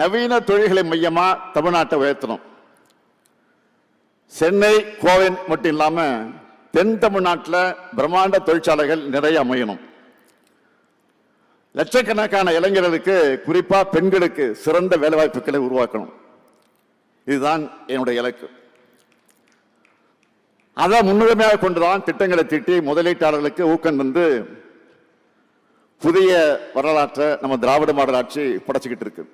நவீன தொழில்களை மையமாக தமிழ்நாட்டை உயர்த்தணும். சென்னை கோவை மட்டும் இல்லாமல் தென் தமிழ்நாட்டில் பிரம்மாண்ட தொழிற்சாலைகள் நிறைய அமையணும். லட்சக்கணக்கான இளைஞர்களுக்கு குறிப்பாக பெண்களுக்கு சிறந்த வேலைவாய்ப்புகளை உருவாக்கணும். இதுதான் என்னுடைய இலக்கு. அதை முன்னுரிமையாக கொண்டுதான் திட்டங்களை தீட்டி முதலீட்டாளர்களுக்கு ஊக்கம் தந்து புதிய வரலாற்றை நம்ம திராவிட மாடல் ஆட்சி படைச்சுக்கிட்டு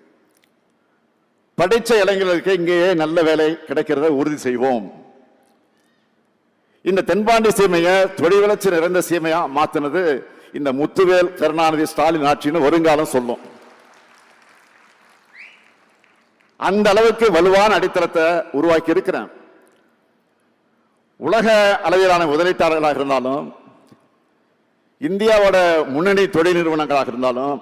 படித்த இளைஞர்களுக்கு இங்கேயே நல்ல வேலை கிடைக்கிறத உறுதி செய்வோம். இந்த தென்பாண்டி சீமையை தொழில் வளர்ச்சி நிறைந்த சீமையா மாத்தினது இந்த முத்துவேல் கருணாநிதி ஸ்டாலின் ஆட்சின்னு வருங்காலம் சொல்லும். அந்த அளவுக்கு வலுவான அடித்தளத்தை உருவாக்கி இருக்கிறேன். உலக அளவிலான முதலீட்டாளர்களாக இருந்தாலும் இந்தியாவோட முன்னணி தொழில் நிறுவனங்களாக இருந்தாலும்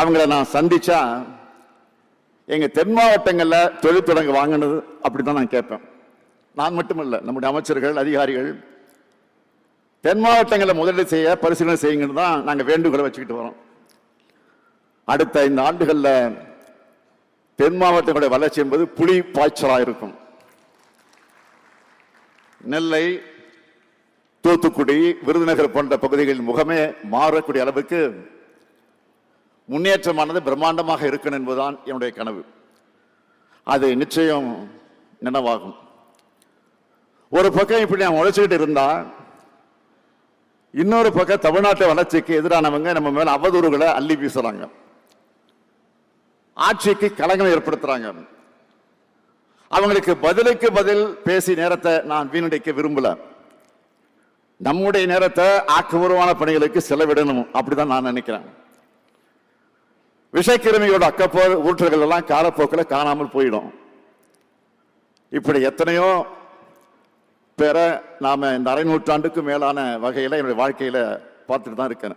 அவங்கள நான் சந்திச்சா எங்கள் தென் மாவட்டங்களில் தொழில் தொடங்க வாங்கினது அப்படிதான் நான் கேட்பேன். நான் மட்டுமல்ல நம்முடைய அமைச்சர்கள் அதிகாரிகள் தென் மாவட்டங்களில் முதலீடு செய்ய பரிசீலனை செய்யுங்கன்னு தான் நாங்கள் வேண்டுகோளை வச்சுக்கிட்டு வரோம். அடுத்த ஐந்து ஆண்டுகளில் தென் மாவட்டங்களுடைய வளர்ச்சி என்பது புலி பாய்ச்சலாக இருக்கும். நெல்லை தூத்துக்குடி விருதுநகர் போன்ற பகுதிகளின் முகமே மாறக்கூடிய அளவுக்கு முன்னேற்றமானது பிரம்மாண்டமாக இருக்கணும் என்பதுதான் என்னுடைய கனவு. அது நிச்சயம் நினைவாகும். ஒரு பக்கம் இப்படி நான் உழைச்சிக்கிட்டு இருந்தா இன்னொரு பக்கம் தமிழ்நாட்டு வளர்ச்சிக்கு எதிரானவங்க நம்ம மேல அவதூறுகளை அள்ளி வீசுறாங்க. ஆட்சிக்கு கலகம் ஏற்படுத்துறாங்க. அவங்களுக்கு பதிலுக்கு பதில் பேசி நேரத்தை நான் வீணடிக்க விரும்பல. நம்முடைய நேரத்தை ஆக்கபூர்வமான பணிகளுக்கு செலவிடணும். அப்படிதான் நான் நினைக்கிறேன். விஷக்கிருமியோட அக்கப்போ ஊற்றுகள் எல்லாம் காலப்போக்கில் காணாமல் போயிடும். இப்படி எத்தனையோ பேரை நாம் இந்த அரை நூற்றாண்டுக்கு மேலான வகையில் என்னுடைய வாழ்க்கையில் பார்த்துட்டு தான் இருக்கேன்.